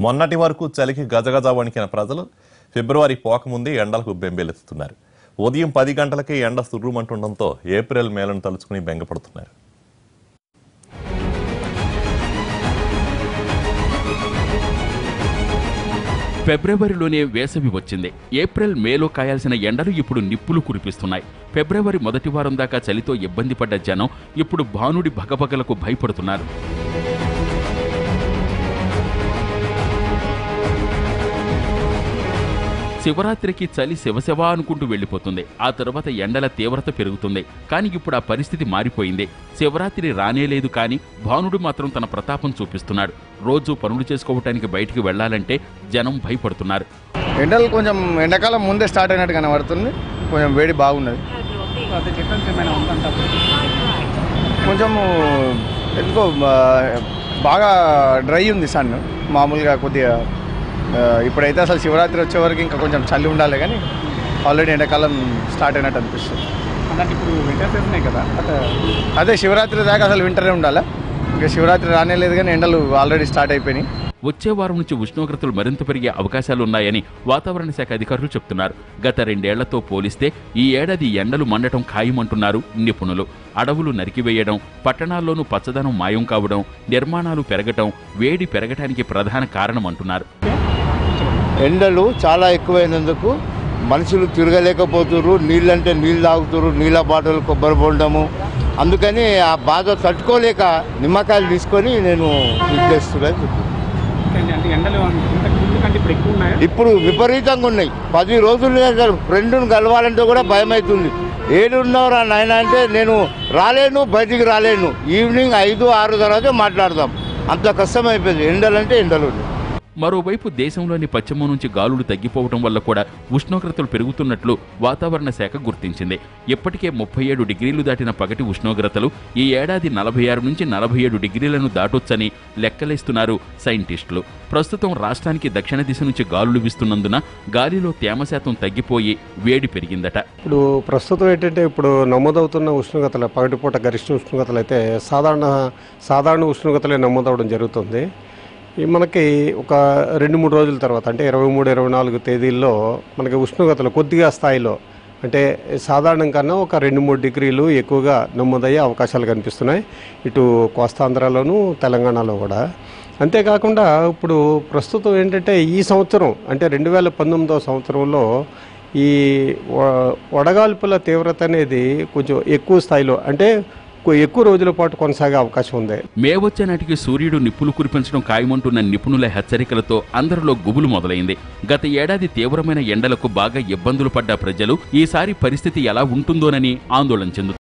మొన్నటి వరకు చలికి గజగజ వణికిన ప్రజలు ఫిబ్రవరి పోకముందే ఎండలకు బెంబేలెత్తుతున్నారు. ఉదయం పది గంటలకే ఎండ సుర్రుమంటుండటంతో ఏప్రిల్ మేలను తలుచుకుని బెంగపడుతున్నారు. ఫిబ్రవరిలోనే వేసవి వచ్చింది. ఏప్రిల్ మేలో కాయాల్సిన ఎండలు ఇప్పుడు నిప్పులు కురిపిస్తున్నాయి. ఫిబ్రవరి మొదటి వారం దాకా చలితో ఇబ్బంది పడ్డ జనం ఇప్పుడు భానుడి భగభగలకు భయపడుతున్నారు. శివరాత్రికి చలి శివశివ అనుకుంటూ వెళ్ళిపోతుంది. ఆ తర్వాత ఎండల తీవ్రత పెరుగుతుంది. కానీ ఇప్పుడు ఆ పరిస్థితి మారిపోయింది. శివరాత్రి రానేలేదు కానీ భానుడు మాత్రం తన ప్రతాపం చూపిస్తున్నాడు. రోజు పనులు చేసుకోవటానికి బయటికి వెళ్ళాలంటే జనం భయపడుతున్నారు. ఎండలు కొంచెం ఎండాకాలం ముందే స్టార్ట్ అయినట్టు కనబడుతుంది. కొంచెం వేడి బాగున్నది. కొంచెము ఎందుకో బాగా డ్రై ఉంది సన్. మామూలుగా కొద్దిగా ఇప్పుడైతే అసలు శివరాత్రి వచ్చే వరకు ఇంకా కొంచెం చలి ఉండాలి కానీ ఆల్రెడీ ఎండాకాలం స్టార్ట్ అయినట్టు అనిపిస్తుంది. ఇప్పుడు వింటర్ సీజనే కదా? అదే శివరాత్రి దాకా అసలు వింటరే ఉండాలా? ఇంకా శివరాత్రి రానే లేదు కానీ ఎండలు ఆల్రెడీ స్టార్ట్ అయిపోయినాయి. వచ్చే వారం నుంచి ఉష్ణోగ్రతలు మరింత పెరిగే అవకాశాలున్నాయని వాతావరణ శాఖ అధికారులు చెప్తున్నారు. గత రెండేళ్ళతో పోలిస్తే ఈ ఏడాది ఎండలు మండటం ఖాయమంటున్నారు నిపుణులు. అడవులు నరికివేయడం పట్టణాల్లోనూ పచ్చదనం మాయం కావడం నిర్మాణాలు పెరగటం వేడి పెరగటానికి ప్రధాన కారణమంటున్నారు ఎండలు చాలా ఎక్కువైనందుకు మనుషులు తిరగలేకపోతున్నారు నీళ్ళంటే నీళ్ళు తాగుతున్నారు నీళ్ళ బాటలు కొబ్బరి బొండము. అందుకని ఆ బాధ తట్టుకోలేక నిమ్మకాయలు తీసుకొని నేను కంటే ఇప్పుడు విపరీతంగా ఉన్నాయి. పది రోజులు ఫ్రెండ్ను కలవాలంటే కూడా భయం అవుతుంది ఏడున్నవరా నాయన అంటే నేను రాలేను బయటికి రాలేను. ఈవినింగ్ ఐదు ఆరు తర్వాత మాట్లాడదాం. అంత కష్టం అయిపోయింది ఎండలంటే ఎండలు మరోవైపు దేశంలోని పశ్చిమం నుంచి గాలులు తగ్గిపోవడం వల్ల కూడా ఉష్ణోగ్రతలు పెరుగుతున్నట్లు వాతావరణ శాఖ గుర్తించింది. ఇప్పటికే ముప్పై ఏడు డిగ్రీలు దాటిన పగటి ఉష్ణోగ్రతలు ఈ ఏడాది నలభై ఆరు నుంచి నలభై ఏడు డిగ్రీలను దాటొచ్చని లెక్కలేస్తున్నారు సైంటిస్టులు. ప్రస్తుతం రాష్ట్రానికి దక్షిణ దిశ నుంచి గాలులు వీస్తున్నందున గాలిలో తేమ శాతం తగ్గిపోయి వేడి పెరిగిందట. ఇప్పుడు ప్రస్తుతం ఏంటంటే ఇప్పుడు నమోదవుతున్న ఉష్ణోగ్రతలు పగటిపూట గరిష్ట ఉష్ణోగ్రతలు అయితే సాధారణ సాధారణ ఉష్ణోగ్రతలే నమోదవడం జరుగుతుంది. మనకి ఒక రెండు మూడు రోజుల తర్వాత అంటే ఇరవై మూడు ఇరవై నాలుగు తేదీల్లో మనకి ఉష్ణోగ్రతలు కొద్దిగా స్థాయిలో అంటే సాధారణం కన్నా ఒక రెండు మూడు డిగ్రీలు ఎక్కువగా నమోదయ్యే అవకాశాలు కనిపిస్తున్నాయి ఇటు కోస్తాంధ్రలోను తెలంగాణలో కూడా. అంతేకాకుండా ఇప్పుడు ప్రస్తుతం ఏంటంటే ఈ సంవత్సరం అంటే రెండు వేల పంతొమ్మిదవ సంవత్సరంలో ఈ వడగాల్పుల తీవ్రత అనేది కొంచెం ఎక్కువ స్థాయిలో అంటే ఎక్కువ రోజుల పాటు కొనసాగే అవకాశం ఉంది. మే వచ్చే నాటికి సూర్యుడు నిప్పులు కురిపించడం ఖాయమంటున్న నిపుణుల హెచ్చరికలతో అందరిలో గుబులు మొదలైంది. గత ఏడాది తీవ్రమైన ఎండలకు బాగా ఇబ్బందులు పడ్డ ప్రజలు ఈసారి పరిస్థితి ఎలా ఉంటుందోనని ఆందోళన చెందుతున్నారు